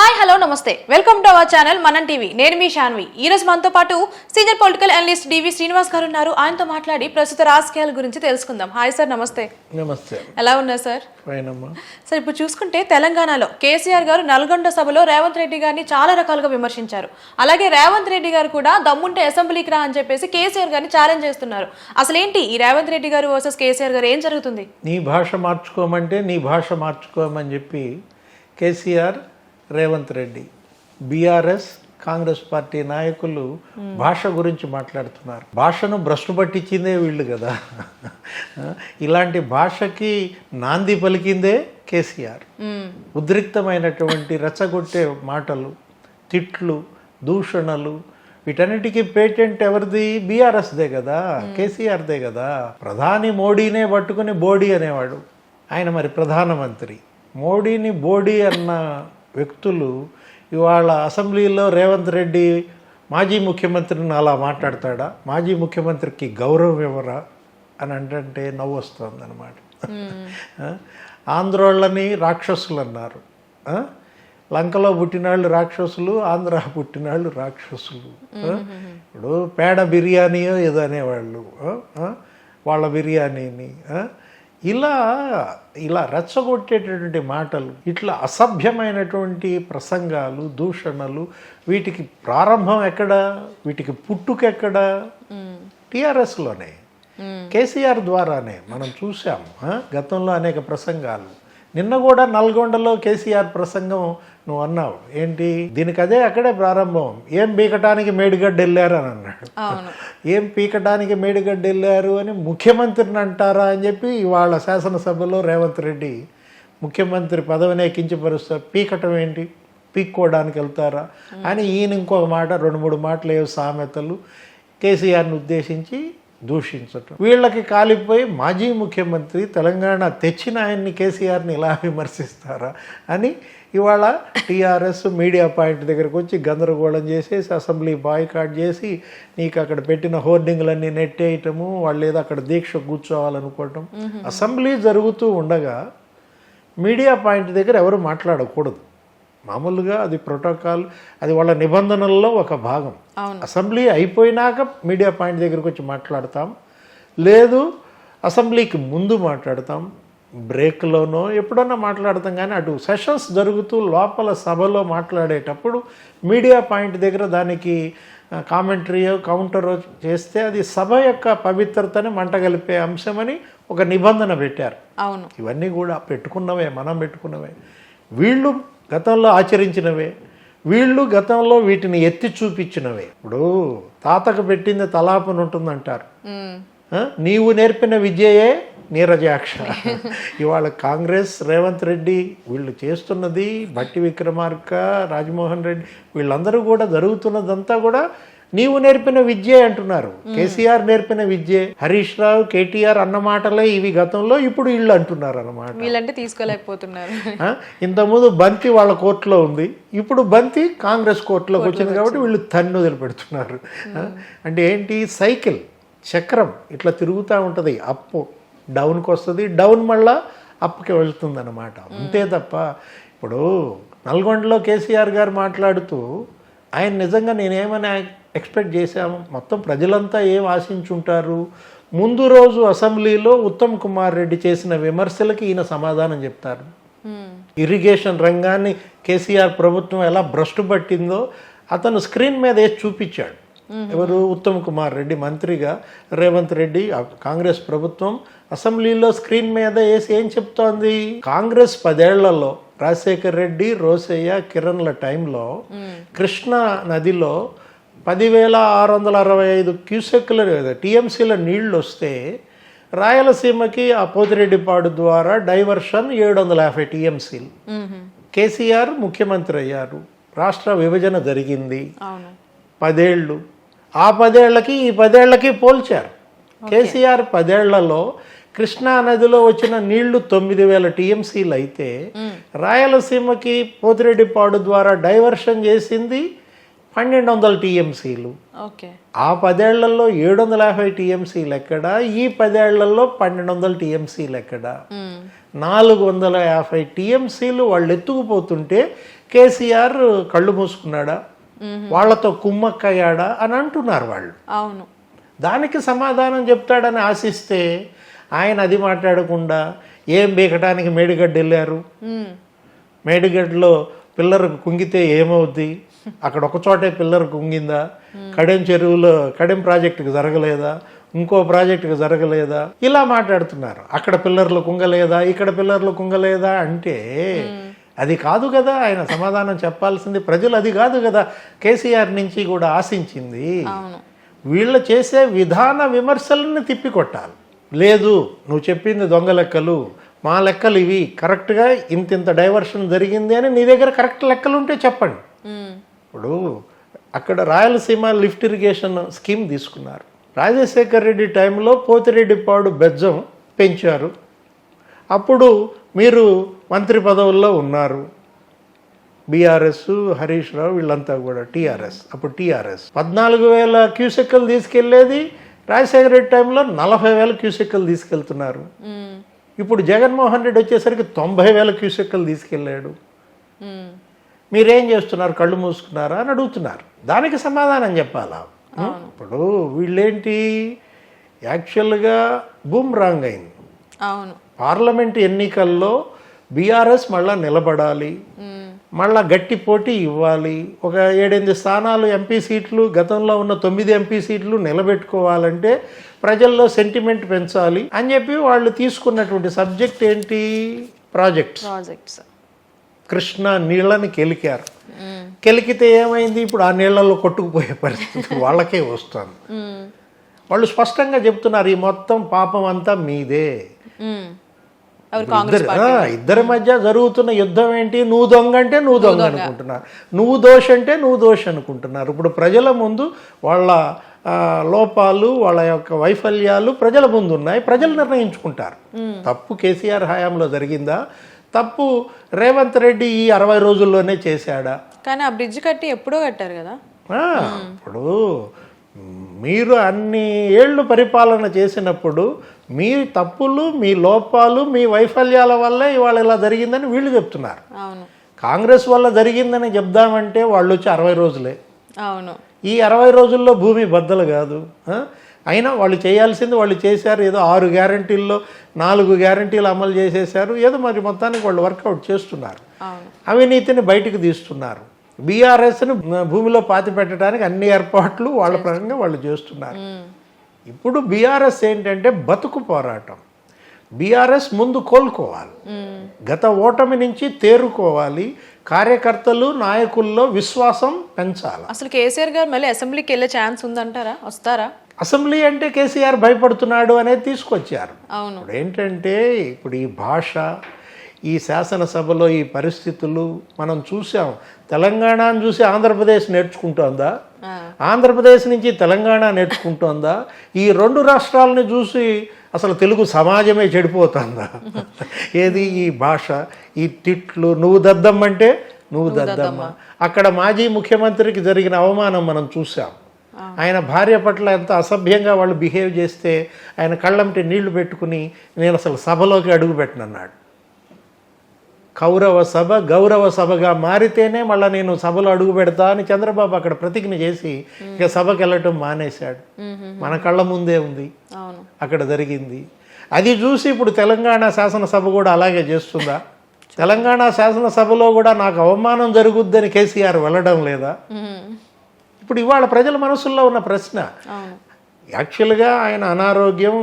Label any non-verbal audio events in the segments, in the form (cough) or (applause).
Hi hello నమస్తే. Welcome to our channel Manam TV. నేను మీ శాన్వి ఈ రోజు మనతో పాటు senior political analyst DV Srinivas garu ఉన్నారు. ఆయనతో మాట్లాడి ప్రస్తుత రాజకీయాల గురించి తెలుసుకుందాం. హాయ్ సార్ నమస్తే. నమస్తే. ఎలా ఉన్నారు సార్? సార్ ఇప్పుడు చూసుకుంటే తెలంగాణలో కేసీఆర్ గారు నల్గొండ సభలో రేవంత్ రెడ్డి గారిని చాలా రకాలుగా విమర్శించారు. అలాగే రేవంత్ రెడ్డి గారు కూడా దమ్ముంటే అసెంబ్లీకి రా అని చెప్పేసి కేసీఆర్ గారిని ఛాలెంజ్ చేస్తున్నారు. అసలు ఏంటి ఈ రేవంత్ రెడ్డి గారు వర్సెస్ కేసీఆర్ గారు ఏం జరుగుతుంది? నీ భాష మార్చుకోమంటే నీ భాష మార్చుకోమని చెప్పి కేసీఆర్ రేవంత్ రెడ్డి. బీఆర్ఎస్ కాంగ్రెస్ పార్టీ నాయకులు భాష గురించి మాట్లాడుతున్నారు. భాషను భ్రష్టు పట్టించిందే వీళ్ళు కదా. ఇలాంటి భాషకి నాంది పలికిందే కేసీఆర్. ఉద్రిక్తమైనటువంటి రెచ్చగొట్టే మాటలు తిట్లు దూషణలు వీటన్నిటికీ పేటెంట్ ఎవరిది? బీఆర్ఎస్దే కదా కేసీఆర్దే కదా. ప్రధాని మోడీనే పట్టుకుని బోడీ అనేవాడు. ఆయన మరి ప్రధానమంత్రి. మోడీని బోడీ అన్న వ్యక్తులు ఇవాళ అసెంబ్లీలో రేవంత్ రెడ్డి మాజీ ముఖ్యమంత్రిని అలా మాట్లాడతాడా? మాజీ ముఖ్యమంత్రికి గౌరవం ఇవ్వరా? అని అంటే నవ్వు వస్తుంది అనమాట ఆంధ్రోళ్ళని రాక్షసులు అన్నారు? లంకలో పుట్టినాళ్ళు రాక్షసులు ఆంధ్ర పుట్టినాళ్ళు రాక్షసులు? ఇప్పుడు పేడ బిర్యానీయో ఏదో అనేవాళ్ళు? వాళ్ళ బిర్యానీని? ఇలా ఇలా రెచ్చగొట్టేటటువంటి మాటలు ఇట్లా అసభ్యమైనటువంటి ప్రసంగాలు దూషణలు వీటికి ప్రారంభం ఎక్కడ? వీటికి పుట్టుక ఎక్కడ టీఆర్ఎస్లోనే కేసీఆర్ ద్వారానే మనం చూసాం ఆ? గతంలో అనేక ప్రసంగాలు. నిన్న కూడా నల్గొండలో కేసీఆర్ ప్రసంగం నువ్వు అన్నావు. ఏంటి? దీనికి అదే అక్కడే ప్రారంభం. ఏం పీకటానికి మేడిగడ్డ వెళ్ళారు అని అన్నాడు. ఏం పీకటానికి మేడిగడ్డ వెళ్ళారు అని ముఖ్యమంత్రిని అంటారా అని చెప్పి ఇవాళ శాసనసభలో రేవంత్ రెడ్డి ముఖ్యమంత్రి పదవినే కించపరుస్తారు పీకటం ఏంటి? పీక్కోవడానికి వెళ్తారా? అని ఈయన ఇంకొక మాట రెండు మూడు మాటలు ఏవో సామెతలు కేసీఆర్ని ఉద్దేశించి దూషించటం. వీళ్ళకి కాలిపోయి మాజీ ముఖ్యమంత్రి తెలంగాణ తెచ్చిన ఆయన్ని కేసీఆర్ని ఇలా విమర్శిస్తారా అని ఇవాళ టీఆర్ఎస్ మీడియా పాయింట్ దగ్గరకు వచ్చి గందరగోళం చేసేసి అసెంబ్లీ బాయ్కాట్ చేసి నీకు అక్కడ పెట్టిన హోర్డింగ్లన్నీ నెట్టేయటము వాళ్ళు ఏదో అక్కడ దీక్ష కూర్చోవాలనుకోవటం. అసెంబ్లీ జరుగుతూ ఉండగా మీడియా పాయింట్ దగ్గర ఎవరు మాట్లాడకూడదు. మామూలుగా అది ప్రోటోకాల్ అది వాళ్ళ నిబంధనల్లో ఒక భాగం. అసెంబ్లీ అయిపోయినాక మీడియా పాయింట్ దగ్గరకు వచ్చి మాట్లాడతాం. లేదు అసెంబ్లీకి ముందు మాట్లాడతాం. బ్రేక్లోనో ఎప్పుడన్నా మాట్లాడతాం కానీ అటు సెషన్స్ జరుగుతూ లోపల సభలో మాట్లాడేటప్పుడు మీడియా పాయింట్ దగ్గర దానికి కామెంటరీయో కౌంటరో చేస్తే అది సభ యొక్క పవిత్రతని మంటగలిపే అంశమని ఒక నిబంధన పెట్టారు. అవును. ఇవన్నీ కూడా పెట్టుకున్నవే మనం పెట్టుకున్నవే. వీళ్ళు గతంలో ఆచరించినవే. వీళ్ళు గతంలో వీటిని ఎత్తి చూపించినవే. ఇప్పుడు తాతకు పెట్టింది తలాపన ఉంటుందంటారు? నీవు నేర్పిన విద్యయే నీరజాక్ష. (laughs) ఇవాళ కాంగ్రెస్ రేవంత్ రెడ్డి వీళ్ళు చేస్తున్నది బట్టి విక్రమార్క రాజమోహన్ రెడ్డి వీళ్ళందరూ కూడా జరుగుతున్నదంతా కూడా నీవు నేర్పిన విద్యే అంటున్నారు. కేసీఆర్ నేర్పిన విద్యే. హరీష్ రావు కేటీఆర్ అన్న మాటలే ఇవి గతంలో ఇప్పుడు వీళ్ళు అంటున్నారు అన్నమాట వీళ్ళంటే తీసుకోలేకపోతున్నారు? ఇంతకుముందు బంతి వాళ్ళ కోర్టులో ఉంది. ఇప్పుడు బంతి కాంగ్రెస్ కోర్టులోకి వచ్చింది కాబట్టి వీళ్ళు తన్ను వదిలిపెడుతున్నారు? అంటే ఏంటి? సైకిల్ చక్రం ఇట్లా తిరుగుతూ ఉంటుంది. అప్ డౌన్కి వస్తుంది. డౌన్ మళ్ళా అప్కి వెళ్తుంది అనమాట అంతే తప్ప ఇప్పుడు నల్గొండలో కేసీఆర్ గారు మాట్లాడుతూ ఆయన నిజంగా నేనేమని ఎక్స్పెక్ట్ చేశాము మొత్తం ప్రజలంతా ఏం ఆశించుంటారు? ముందు రోజు అసెంబ్లీలో ఉత్తమ్ కుమార్ రెడ్డి చేసిన విమర్శలకి ఈయన సమాధానం చెప్తారు. ఇరిగేషన్ రంగాన్ని కేసీఆర్ ప్రభుత్వం ఎలా భ్రష్టు పట్టిందో అతను స్క్రీన్ మీద వేసి చూపించాడు. ఎవరు? ఉత్తమ్ కుమార్ రెడ్డి మంత్రిగా. రేవంత్ రెడ్డి కాంగ్రెస్ ప్రభుత్వం అసెంబ్లీలో స్క్రీన్ మీద వేసి ఏం చెప్తోంది? కాంగ్రెస్ పదేళ్ళలో రాజశేఖర్ రెడ్డి రోసయ్య కిరణ్ల టైంలో కృష్ణా నదిలో పదివేల ఆరు వందల అరవై ఐదు క్యూసెక్ల టీఎంసీల నీళ్ళు వస్తే రాయలసీమకి ఆ పోతిరెడ్డిపాడు ద్వారా డైవర్షన్ ఏడు వందల యాభై టీఎంసీలు. కేసీఆర్ ముఖ్యమంత్రి అయ్యారు. రాష్ట్ర విభజన జరిగింది. పదేళ్ళు. ఆ పదేళ్ళకి ఈ పదేళ్ళకి పోల్చారు. కేసీఆర్ పదేళ్ళలో కృష్ణా నదిలో వచ్చిన నీళ్ళు తొమ్మిది వేల టీఎంసీలు అయితే రాయలసీమకి పోతిరెడ్డిపాడు ద్వారా డైవర్షన్ చేసింది పన్నెండు వందల టీఎంసీలు. ఓకే. ఆ పదేళ్ళలో ఏడు వందల యాభై టీఎంసీలు ఎక్కడ? ఈ పదేళ్ళలో పన్నెండు వందల టీఎంసీలు ఎక్కడ? నాలుగు వందల యాభై టీఎంసీలు వాళ్ళు ఎత్తుకుపోతుంటే కేసీఆర్ కళ్ళు మూసుకున్నాడా? వాళ్ళతో కుమ్మక్కయ్యాడా? అని అంటున్నారు వాళ్ళు. అవును. దానికి సమాధానం చెప్తాడని ఆశిస్తే ఆయన అది మాట్లాడకుండా ఏం బీకటానికి మేడిగడ్డ వెళ్ళారు. మేడిగడ్డలో పిల్లర్ కుంగితే ఏమవుద్ది? అక్కడ ఒక చోటే పిల్లర్ కుంగిందా? కడెం చెరువులో కడెం ప్రాజెక్టుకి జరగలేదా? ఇంకో ప్రాజెక్టుకి జరగలేదా? ఇలా మాట్లాడుతున్నారు. అక్కడ పిల్లర్లు కుంగలేదా? ఇక్కడ పిల్లర్లు కుంగలేదా? అంటే అది కాదు కదా. ఆయన సమాధానం చెప్పాల్సింది ప్రజలు అది కాదు కదా. కేసీఆర్ నుంచి కూడా ఆశించింది వీళ్ళు చేసే విధాన విమర్శలను తిప్పికొట్టాలి. లేదు నువ్వు చెప్పింది దొంగ లెక్కలు. మా లెక్కలు ఇవి. కరెక్ట్గా ఇంత ఇంత డైవర్షన్ జరిగింది అని నీ దగ్గర కరెక్ట్ లెక్కలు ఉంటే చెప్పండి. ఇప్పుడు అక్కడ రాయలసీమ లిఫ్ట్ ఇరిగేషన్ స్కీమ్ తీసుకున్నారు. రాజశేఖర్ రెడ్డి టైంలో పోతిరెడ్డిపాడు బెజ్జం పెంచారు. అప్పుడు మీరు మంత్రి పదవుల్లో ఉన్నారు. బీఆర్ఎస్ హరీష్ రావు వీళ్ళంతా కూడా టీఆర్ఎస్. అప్పుడు టీఆర్ఎస్. పద్నాలుగు వేల క్యూసెక్కలు తీసుకెళ్ళేది రాజశేఖర రెడ్డి టైంలో నలభై వేల క్యూసెక్కలు తీసుకెళ్తున్నారు. ఇప్పుడు జగన్మోహన్ రెడ్డి వచ్చేసరికి తొంభై వేల క్యూసెక్కలు తీసుకెళ్ళాడు. మీరేం చేస్తున్నారు? కళ్ళు మూసుకున్నారా? అని అడుగుతున్నారు. దానికి సమాధానం చెప్పాలా? ఇప్పుడు వీళ్ళేంటి? యాక్చువల్గా బూమ్ రాంగ్ అయింది. పార్లమెంట్ ఎన్నికల్లో బీఆర్ఎస్ మళ్ళా నిలబడాలి. మళ్ళా గట్టి పోటీ ఇవ్వాలి. ఒక ఏడెనిమిది స్థానాలు ఎంపీ సీట్లు గతంలో ఉన్న తొమ్మిది ఎంపీ సీట్లు నిలబెట్టుకోవాలంటే ప్రజల్లో సెంటిమెంట్ పెంచాలి అని చెప్పి వాళ్ళు తీసుకున్నటువంటి సబ్జెక్ట్ ఏంటి? ప్రాజెక్ట్స్ ప్రాజెక్ట్స్ కృష్ణ నీళ్ళని కెలికారు. కెలికితే ఏమైంది? ఇప్పుడు ఆ నీళ్ళల్లో కొట్టుకుపోయే పరిస్థితి (laughs) వాళ్ళకే వస్తుంది. వాళ్ళు స్పష్టంగా చెప్తున్నారు ఈ మొత్తం పాపం అంతా మీదే. ఇద్దరు మధ్య జరుగుతున్న యుద్ధం ఏంటి? నువ్వు దొంగ అంటే నువ్వు దొంగ అనుకుంటున్నారు. నువ్వు దోష అంటే నువ్వు దోష అనుకుంటున్నారు. ఇప్పుడు ప్రజల ముందు వాళ్ళ లోపాలు వాళ్ళ యొక్క వైఫల్యాలు ప్రజల ముందు ఉన్నాయి. ప్రజలు నిర్ణయించుకుంటారు. తప్పు కేసీఆర్ హయాంలో జరిగిందా? తప్పు రేవంత్ రెడ్డి ఈ అరవై రోజుల్లోనే చేశాడా? కానీ ఆ బ్రిడ్జ్ కట్టి ఎప్పుడో కట్టారు కదా? ఇప్పుడు మీరు అన్ని ఏళ్ళు పరిపాలన చేసినప్పుడు మీ తప్పులు మీ లోపాలు మీ వైఫల్యాల వల్లే ఇవాళ ఇలా జరిగిందని వీళ్ళు చెప్తున్నారు. కాంగ్రెస్ వల్ల జరిగిందని చెప్దామంటే వాళ్ళు వచ్చి అరవై రోజులే. అవును. ఈ అరవై రోజుల్లో భూమి బద్దలు కాదు? అయినా వాళ్ళు చేయాల్సింది వాళ్ళు చేశారు ఏదో ఆరు గ్యారంటీల్లో నాలుగు గ్యారంటీలు అమలు చేసేశారు ఏదో మరి మొత్తానికి వాళ్ళు వర్కౌట్ చేస్తున్నారు. అవును. అవినీతిని బయటకు తీస్తున్నారు. బీఆర్ఎస్ని భూమిలో పాతి పెట్టడానికి అన్ని ఏర్పాట్లు వాళ్ళ పరంగా వాళ్ళు చేస్తున్నారు. ఇప్పుడు బీఆర్ఎస్ ఏంటంటే బతుకు పోరాటం. బీఆర్ఎస్ ముందు కోలుకోవాలి. గత ఓటమి నుంచి తేరుకోవాలి. కార్యకర్తలు నాయకుల్లో విశ్వాసం పెంచాలి. అసలు కేసీఆర్ గారు మళ్ళీ అసెంబ్లీకి వెళ్ళే ఛాన్స్ ఉందంటారా? వస్తారా? అసెంబ్లీ అంటే కేసీఆర్ భయపడుతున్నాడు అనేది తీసుకొచ్చారు. అవును. ఇప్పుడు ఏంటంటే ఇప్పుడు ఈ భాష ఈ శాసనసభలో ఈ పరిస్థితులు మనం చూసాం. తెలంగాణను చూసి ఆంధ్రప్రదేశ్ నేర్చుకుంటోందా. ఆంధ్రప్రదేశ్ నుంచి తెలంగాణ నేర్చుకుంటోందా? ఈ రెండు రాష్ట్రాలని చూసి అసలు తెలుగు సమాజమే చెడిపోతుందా? ఏది ఈ భాష? ఈ తిట్లు నువ్వు దద్దమ్మంటే నువ్వు దద్దమ్మ. అక్కడ మాజీ ముఖ్యమంత్రికి జరిగిన అవమానం మనం చూసాం ఆయన భార్య పట్ల ఎంత అసభ్యంగా వాళ్ళు బిహేవ్ చేస్తే ఆయన కళ్ళంటి నీళ్ళు పెట్టుకుని నేను అసలు సభలోకి అడుగు పెట్టనన్నాడు కౌరవ సభ గౌరవ సభగా మారితేనే మళ్ళీ నేను సభలో అడుగు పెడతా అని చంద్రబాబు అక్కడ ప్రతిజ్ఞ చేసి ఇక సభకి వెళ్ళటం మానేశాడు. మన కళ్ళ ముందే ఉంది. అక్కడ జరిగింది. అది చూసి ఇప్పుడు తెలంగాణ శాసనసభ కూడా అలాగే చేస్తుందా? తెలంగాణ శాసనసభలో కూడా నాకు అవమానం జరుగుద్దని కేసీఆర్ వెళ్ళడం లేదా. ఇప్పుడు ఇవాళ ప్రజల మనసుల్లో ఉన్న ప్రశ్న. యాక్చువల్గా ఆయన అనారోగ్యం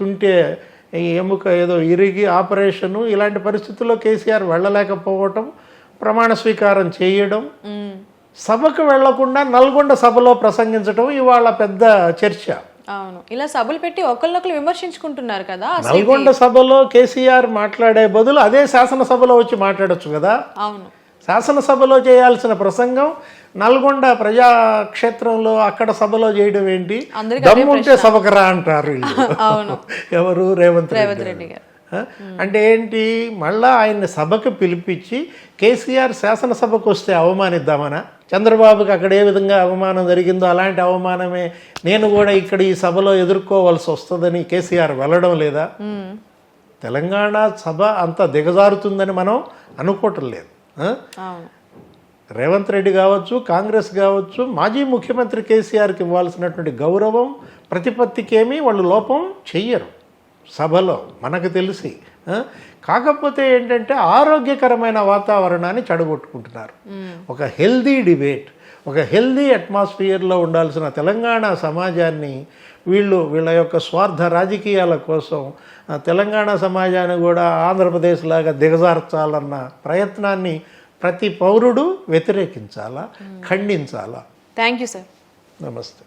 తుంటే ఎముక ఏదో ఇరిగి ఆపరేషను ఇలాంటి పరిస్థితుల్లో కేసీఆర్ వెళ్ళలేకపోవటం ప్రమాణ స్వీకారం చేయడం. సభకు వెళ్ళకుండా నల్గొండ సభలో ప్రసంగించడం ఇవాళ పెద్ద చర్చ. అవును. ఇలా సభలు పెట్టి ఒకరినొకరు విమర్శించుకుంటున్నారు కదా నల్గొండ సభలో కేసీఆర్ మాట్లాడే బదులు అదే శాసనసభలో వచ్చి మాట్లాడొచ్చు కదా. అవును. శాసనసభలో చేయాల్సిన ప్రసంగం నల్గొండ ప్రజాక్షేత్రంలో అక్కడ సభలో చేయడం ఏంటి? దమ్ముంటే సభకు రా అంటారు (laughs) ఎవరు? రేవంత్ రెడ్డి గారు? అంటే ఏంటి? మళ్ళా ఆయన్ని సభకు పిలిపించి కేసీఆర్ శాసనసభకు వస్తే అవమానిద్దామనా? చంద్రబాబుకి అక్కడ ఏ విధంగా అవమానం జరిగిందో అలాంటి అవమానమే నేను కూడా ఇక్కడ ఈ సభలో ఎదుర్కోవాల్సి వస్తుందని కేసీఆర్ వెళ్ళడం లేదా? తెలంగాణ సభ అంత దిగజారుతుందని మనం అనుకోవటం లేదు. రేవంత్ రెడ్డి కావచ్చు కాంగ్రెస్ కావచ్చు మాజీ ముఖ్యమంత్రి కేసీఆర్కి ఇవ్వాల్సినటువంటి గౌరవం ప్రతిపత్తికేమీ వాళ్ళు లోపం చెయ్యరు. సభలో మనకు తెలిసి? కాకపోతే ఏంటంటే ఆరోగ్యకరమైన వాతావరణాన్ని చెడగొట్టుకుంటున్నారు. ఒక హెల్దీ డిబేట్ ఒక హెల్దీ అట్మాస్ఫియర్లో ఉండాల్సిన తెలంగాణ సమాజాన్ని వీళ్ళు వీళ్ళ యొక్క స్వార్థ రాజకీయాల కోసం తెలంగాణ సమాజాన్ని కూడా ఆంధ్రప్రదేశ్ లాగా దిగజార్చాలన్న ప్రయత్నాన్ని ప్రతి పౌరుడు వ్యతిరేకించాలా? ఖండించాలా? థ్యాంక్ యూ సార్ నమస్తే.